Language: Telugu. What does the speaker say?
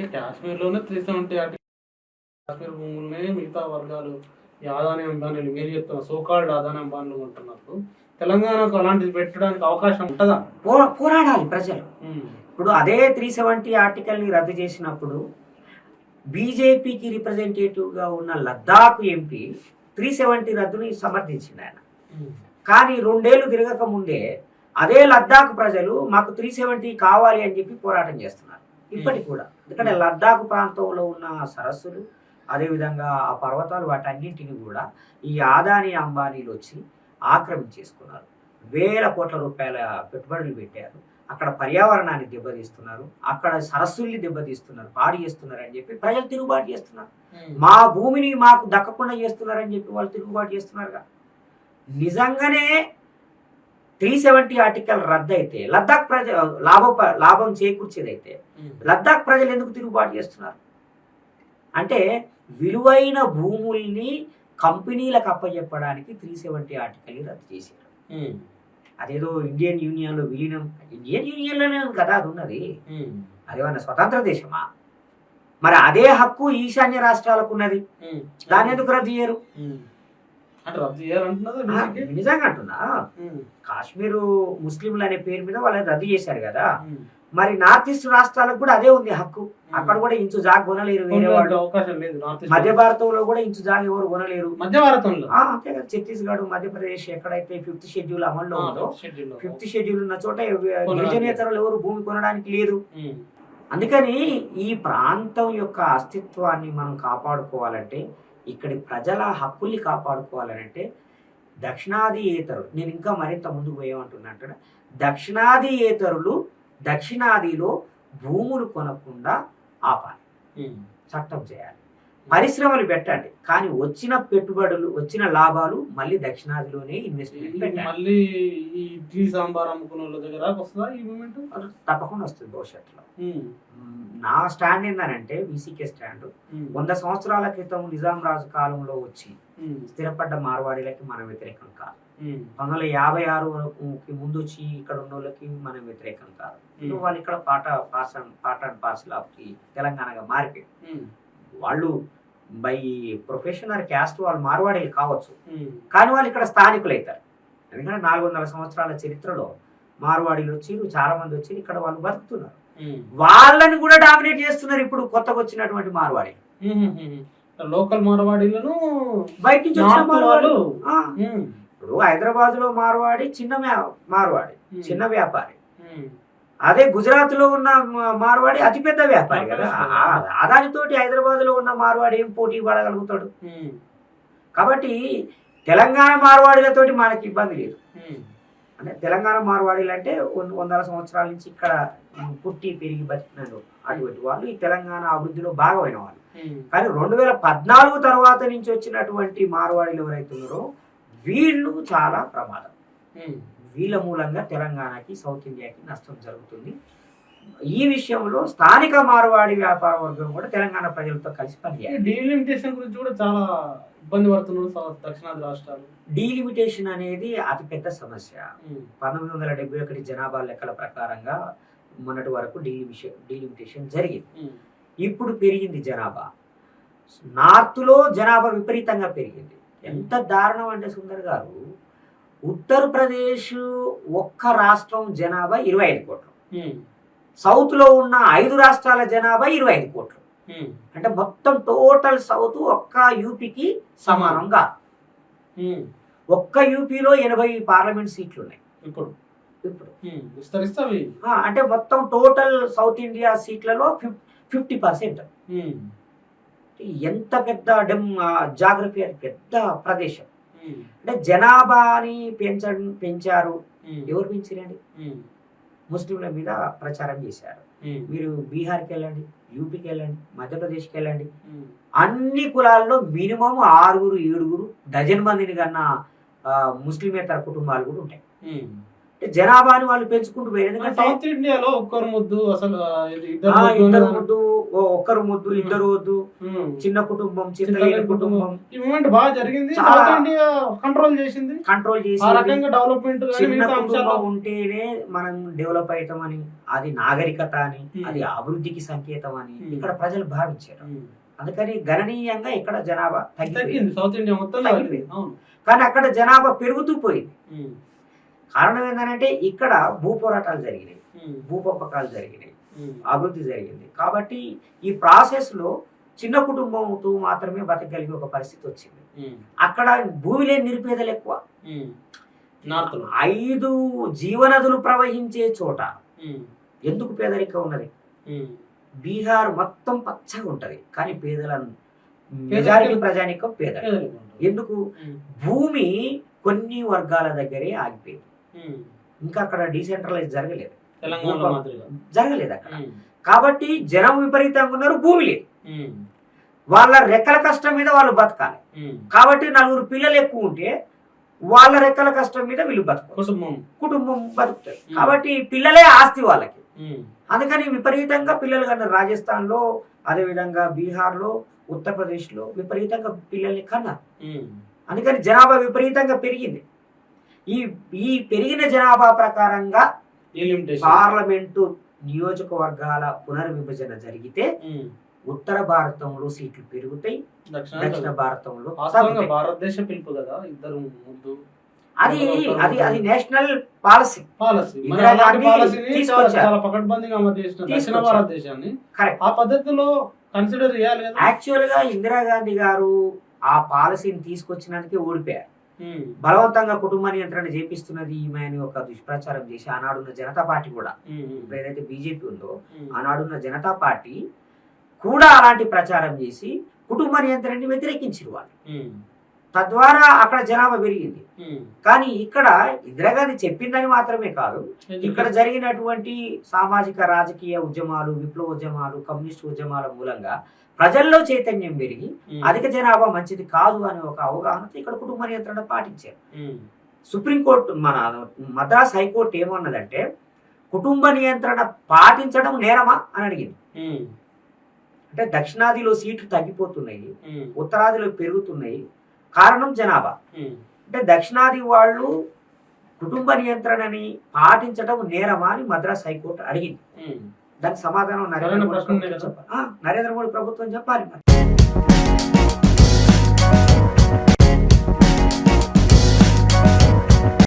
అంటే కాశ్మీర్లోనే త్రీ సెవెంటీ కాశ్మీర్ భూములనే మిగతా వర్గాలు ఈ ఆదాని అంబానీలు మీరు చెప్తున్న సోకాల్డ్ ఆదాని అంబానీలు ఉంటున్నారు తెలంగాణకు అలాంటిది పెట్టడానికి అవకాశం ఉంటుందా? పోరాడాలి ప్రజలు. ఇప్పుడు అదే త్రీ సెవెంటీ ఆర్టికల్ని రద్దు చేసినప్పుడు బీజేపీకి రిప్రజెంటేటివ్గా ఉన్న లద్దాఖ్ ఎంపీ త్రీ సెవెంటీ రద్దుని సమర్థించింది ఆయన. కానీ రెండేళ్ళు తిరగక ముందే అదే లద్దాఖ్ ప్రజలు మాకు త్రీ సెవెంటీ కావాలి అని చెప్పి పోరాటం చేస్తున్నారు. ఇప్పటికి కూడా. ఎందుకంటే లద్దాఖ్ ప్రాంతంలో ఉన్న సరస్సులు అదేవిధంగా ఆ పర్వతాలు వాటన్నింటిని కూడా ఈ ఆదాని అంబానీలు వచ్చి ఆక్రమించేసుకున్నారు. వేల కోట్ల రూపాయల పెట్టుబడులు పెట్టారు. అక్కడ పర్యావరణాన్ని దెబ్బతీస్తున్నారు. అక్కడ సరస్సుల్ని దెబ్బతీస్తున్నారు. పాడు చేస్తున్నారు అని చెప్పి ప్రజలు తిరుగుబాటు చేస్తున్నారు. మా భూమిని మాకు దక్కకుండా చేస్తున్నారని చెప్పి వాళ్ళు తిరుగుబాటు చేస్తున్నారుగా. నిజంగానే త్రీ సెవెంటీ ఆర్టికల్ రద్దు అయితే లద్దాఖ్ ప్రజ లాభ లాభం చేకూర్చేదైతే లద్దాఖ్ ప్రజలు ఎందుకు తిరుగుబాటు చేస్తున్నారు? అంటే విలువైన భూముల్ని కంపెనీలకు అప్పచెప్పడానికి త్రీ సెవెంటీ ఆర్టికల్ రద్దు చేశారు. అదేదో ఇండియన్ యూనియన్లో విలీనం ఇండియన్ యూనియన్లోనే కదా అది ఉన్నది. ఉమ్, అదేమన్నా స్వతంత్ర దేశమా? మరి అదే హక్కు ఈశాన్య రాష్ట్రాలకు ఉన్నది. దాన్ని ఎందుకు రద్దు చేయరు. అంటే రద్దు చేయాలంటున్నదా ఆ, బీజేపీ? నిజంగా అంటున్నా? కాశ్మీరు ముస్లింలు అనే పేరు మీద వాళ్ళని రద్దు చేశారు కదా. మరి నార్త్ ఈస్ట్ రాష్ట్రాలకు కూడా అదే ఉంది హక్కు. అక్కడ కూడా ఇంచు జాగ కొనలేరు వేరే కొనుగోలు వాళ్ళు. అవకాశం లేదు నార్త్ ఈస్ట్ మధ్య భారతంలో కూడా ఇంచు జాగ ఎవరు కొనలేరు. మధ్య భారతంలో? అంతే కదా. ఛత్తీస్గఢ్ మధ్యప్రదేశ్ ఎక్కడైతే ఫిఫ్త్ షెడ్యూల్ అమల్లో ఉందో ఫిఫ్త్ షెడ్యూల్ ఉన్న చోట గిరిజనేతరులు ఎవరు భూమి కొనడానికి లేదు అందుకని ఈ ప్రాంతం యొక్క అస్తిత్వాన్ని మనం కాపాడుకోవాలంటే ఇక్కడి ప్రజల హక్కుల్ని కాపాడుకోవాలంటే దక్షిణాదియేతరులు నేను ఇంకా మరింత ముందుకు పోయేమంటున్నట్టు దక్షిణాదియేతరులు దక్షిణాదిలో భూములు కొనకుండా ఆపాలి. చట్టం చేయాలి. పరిశ్రమలు పెట్టండి. కానీ వచ్చిన పెట్టుబడులు వచ్చిన లాభాలు మళ్ళీ దక్షిణాదిలోనే ఇన్వెస్ట్మెంట్ మళ్ళీ ఈ ఇడ్లీ సాంబార్ అమ్ముకున్న వాళ్ళ దగ్గర వస్తుందా ఈ మూమెంట్ అది తప్పకుండా వస్తుంది భవిష్యత్తులో. నా స్టాండ్ ఏంటంటే వీసీకే స్టాండ్. వంద సంవత్సరాల క్రితం నిజాం రాజు కాలంలో వచ్చి స్థిరపడ్డ మార్వాడీలకి మనం వ్యతిరేకం కాదు. పంతొమ్మిది వందల యాభై ఆరు వరకుకి ముందు వచ్చి ఇక్కడ ఉన్న వాళ్ళకి మనం వ్యతిరేకం కాదు. వాళ్ళు ఇక్కడ పాట పాస్ పాట అండ్ పార్సల్ ఆఫ్ తెలంగాణగా మారిపోయింది వాళ్ళు బై ప్రొఫెషన్ ఆర్ క్యాస్ట్ వాళ్ళు మార్వాడీలు కావచ్చు. కానీ వాళ్ళు ఇక్కడ స్థానికులు అవుతారు ఎందుకంటే నాలుగు వందల సంవత్సరాల చరిత్రలో మార్వాడీలు వచ్చి చాలా మంది వచ్చి ఇక్కడ వాళ్ళు బతుకుతున్నారు. వాళ్ళని కూడా డామినేట్ చేస్తున్నారు ఇప్పుడు కొత్తగా వచ్చినటువంటి మార్వాడి లోకల్ మార్వాడీలను బయట నుంచి వాళ్ళు? ఇప్పుడు హైదరాబాద్లో మార్వాడి చిన్న మార్వాడి చిన్న వ్యాపారి. అదే గుజరాత్లో ఉన్న మార్వాడి అతిపెద్ద వ్యాపారి కదా. ఆ, ఆ దానితోటి హైదరాబాద్లో ఉన్న మార్వాడి ఏం పోటీ పడగలుగుతాడు? కాబట్టి తెలంగాణ మార్వాడీలతోటి మనకి ఇబ్బంది లేదు. అంటే తెలంగాణ మార్వాడీలు అంటే వంద- వందల సంవత్సరాల నుంచి ఇక్కడ పుట్టి పెరిగి బతికినారు. అటువంటి వాళ్ళు ఈ తెలంగాణ అభివృద్ధిలో భాగమైన వాళ్ళు. కానీ రెండు వేల పద్నాలుగు తర్వాత నుంచి వచ్చినటువంటి మార్వాడీలు ఎవరైతే ఉన్నారో వీళ్ళు చాలా ప్రమాదం. వీళ్ళ మూలంగా తెలంగాణకి సౌత్ ఇండియాకి నష్టం జరుగుతుంది. ఈ విషయంలో స్థానిక మార్వాడి వ్యాపార వర్గం కూడా తెలంగాణ ప్రజలతో కలిసి పనిచేయాలి. డీలిమిటేషన్ గురించి కూడా చాలా ఇబ్బంది పడుతున్నారు దక్షిణాది రాష్ట్రాలు. డీలిమిటేషన్ అనేది అతిపెద్ద సమస్య. పంతొమ్మిది వందల డెబ్బై ఒకటి జనాభా లెక్కల ప్రకారంగా మొన్నటి వరకు డీలిమిషన్ డీలిమిటేషన్ జరిగింది. ఇప్పుడు పెరిగింది జనాభా. నార్త్లో జనాభా విపరీతంగా పెరిగింది. ఎంత దారుణం అంటే సుందర్ గారు ఉత్తరప్రదేశ్ ఒక్క రాష్ట్రం జనాభా ఇరవై ఐదు కోట్లు. సౌత్లో ఉన్న ఐదు రాష్ట్రాల జనాభా ఇరవై ఐదు కోట్లు. అంటే మొత్తం టోటల్ సౌత్ ఒక్క యూపీకి సమానంగా. ఒక్క యూపీలో ఎనభై పార్లమెంట్ సీట్లు ఉన్నాయి ఇప్పుడు. ఇప్పుడు విస్తరిస్తావి అంటే మొత్తం టోటల్ సౌత్ ఇండియా సీట్లలో ఫిఫ్టీ పర్సెంట్. ఎంత పెద్ద డెమ్ జాగ్రఫీ పెద్ద ప్రదేశం. అంటే జనాభాని పెంచ పెంచారు. ఎవరు పెంచారండి? ముస్లింల మీద ప్రచారం చేశారు. మీరు బీహార్కి వెళ్ళండి యూపీకి వెళ్ళండి మధ్యప్రదేశ్కి వెళ్ళండి. అన్ని కులాల్లో మినిమం ఆరుగురు ఏడుగురు డజన్ మందిని కన్నా ముస్లిమేతర కుటుంబాలు కూడా ఉంటాయి. జనాభాని వాళ్ళు పెంచుకుంటూ పోయారు. ఎందుకంటే సౌత్ ఇండియాలో ఒక్కరు ముద్దు అసలు ఇద్దరు ముద్దు ఒక్కరు ముద్దు ఇద్దరు వద్దు. చిన్న కుటుంబం చిన్న కుటుంబం. ఈ మూమెంట్ బాగా జరిగింది. సౌత్ ఇండియా కంట్రోల్ చేసింది. కంట్రోల్ ఆ చేసి రకంగా డెవలప్మెంట్ చిన్న కుటుంబం ఉంటేనే మనం డెవలప్ అవుతామని అది నాగరికత అని. అది అభివృద్ధికి సంకేతం అని. ఇక్కడ ప్రజలు భావించారు. అందుకని గణనీయంగా ఇక్కడ జనాభా తగ్గింది. సౌత్ ఇండియా మొత్తం కానీ అక్కడ జనాభా పెరుగుతూ పోయింది. కారణం ఏంటంటే ఇక్కడ భూ పోరాటాలు జరిగినాయి ఉమ్. భూ పంపకాలు జరిగినాయి. అభివృద్ధి జరిగింది కాబట్టి ఈ ప్రాసెస్లో చిన్న కుటుంబంతో మాత్రమే బతకగలిగే ఒక పరిస్థితి వచ్చింది. అక్కడ భూమి లేని నిరుపేదలు ఎక్కువ ఐదు జీవనదులు ప్రవహించే చోట. ఎందుకు పేదరికం ఉన్నది. బీహార్ మొత్తం పచ్చగా ఉంటది కానీ పేదల మెజారిటీ ప్రజానికం ఉంటుంది. ఎందుకు. భూమి కొన్ని వర్గాల దగ్గరే ఆగిపోయింది. ఇంకా అక్కడ డీసెంట్రలైజ్ జరగలేదు జరగలేదు అక్కడ. కాబట్టి జనం విపరీతంగా ఉన్నారు భూమి లేదు. వాళ్ళ రెక్కల కష్టం మీద వాళ్ళు బతకాలి. కాబట్టి నలుగురు పిల్లలు ఎక్కువ ఉంటే వాళ్ళ రెక్కల కష్టం మీద వీళ్ళు బతకాలి కుటుంబం కుటుంబం బతుకుతారు. కాబట్టి పిల్లలే ఆస్తి వాళ్ళకి. అందుకని విపరీతంగా పిల్లలు కన్నారు రాజస్థాన్లో అదేవిధంగా బీహార్లో ఉత్తరప్రదేశ్లో విపరీతంగా పిల్లల్ని కన్నారు. అందుకని జనాభా విపరీతంగా పెరిగింది ఈ ఈ పెరిగిన జనాభా ప్రకారంగా. పార్లమెంటు నియోజకవర్గాల పునర్విభజన జరిగితే ఉమ్. ఉత్తర భారతంలో సీట్లు పెరుగుతాయి దక్షిణ భారతంలో. భారతదేశ పిలుపు కదా ఇద్దరు ముద్దు అది అది అది నేషనల్ పాలసీ పాలసీ పకడ్బందీగా దక్షిణ. భారతదేశాన్ని కరెక్ట్ ఆ పద్ధతిలో కన్సిడర్ చేయాలి యాక్చువల్గా ఇందిరాగాంధీ గారు ఆ పాలసీని తీసుకొచ్చినందుకే ఓడిపోయారు. బలవంతంగా కుటుంబ నియంత్రణ చేపిస్తున్నది ఈమె అని ఒక దుష్ప్రచారం చేసి ఆనాడున్న జనతా పార్టీ కూడా. ఇప్పుడు ఏదైతే బీజేపీ ఉందో. ఆనాడున్న జనతా పార్టీ కూడా అలాంటి ప్రచారం చేసి కుటుంబ నియంత్రణని వ్యతిరేకించారు వాళ్ళు. తద్వారా అక్కడ జనాభా పెరిగింది. కానీ ఇక్కడ ఇందిరాగాంధీ చెప్పిందని మాత్రమే కాదు ఇక్కడ జరిగినటువంటి సామాజిక రాజకీయ ఉద్యమాలు విప్లవ ఉద్యమాలు కమ్యూనిస్ట్ ఉద్యమాల మూలంగా ప్రజల్లో చైతన్యం పెరిగి. అధిక జనాభా మంచిది కాదు అనే ఒక అవగాహనతో ఇక్కడ కుటుంబ నియంత్రణ పాటించారు. సుప్రీంకోర్టు మన మద్రాస్ హైకోర్టు ఏమన్నదంటే కుటుంబ నియంత్రణ పాటించడం నేరమా అని అడిగింది. అంటే దక్షిణాదిలో సీట్లు తగ్గిపోతున్నాయి. ఉత్తరాదిలో పెరుగుతున్నాయి కారణం జనాభా. అంటే దక్షిణాది వాళ్ళు కుటుంబ నియంత్రణని పాటించడం నేరమా అని మద్రాస్ హైకోర్టు అడిగింది. దానికి సమాధానం నరేంద్ర మోడీ ప్రభుత్వం. చెప్పాలి నరేంద్ర మోడీ ప్రభుత్వం చెప్పాలి మరి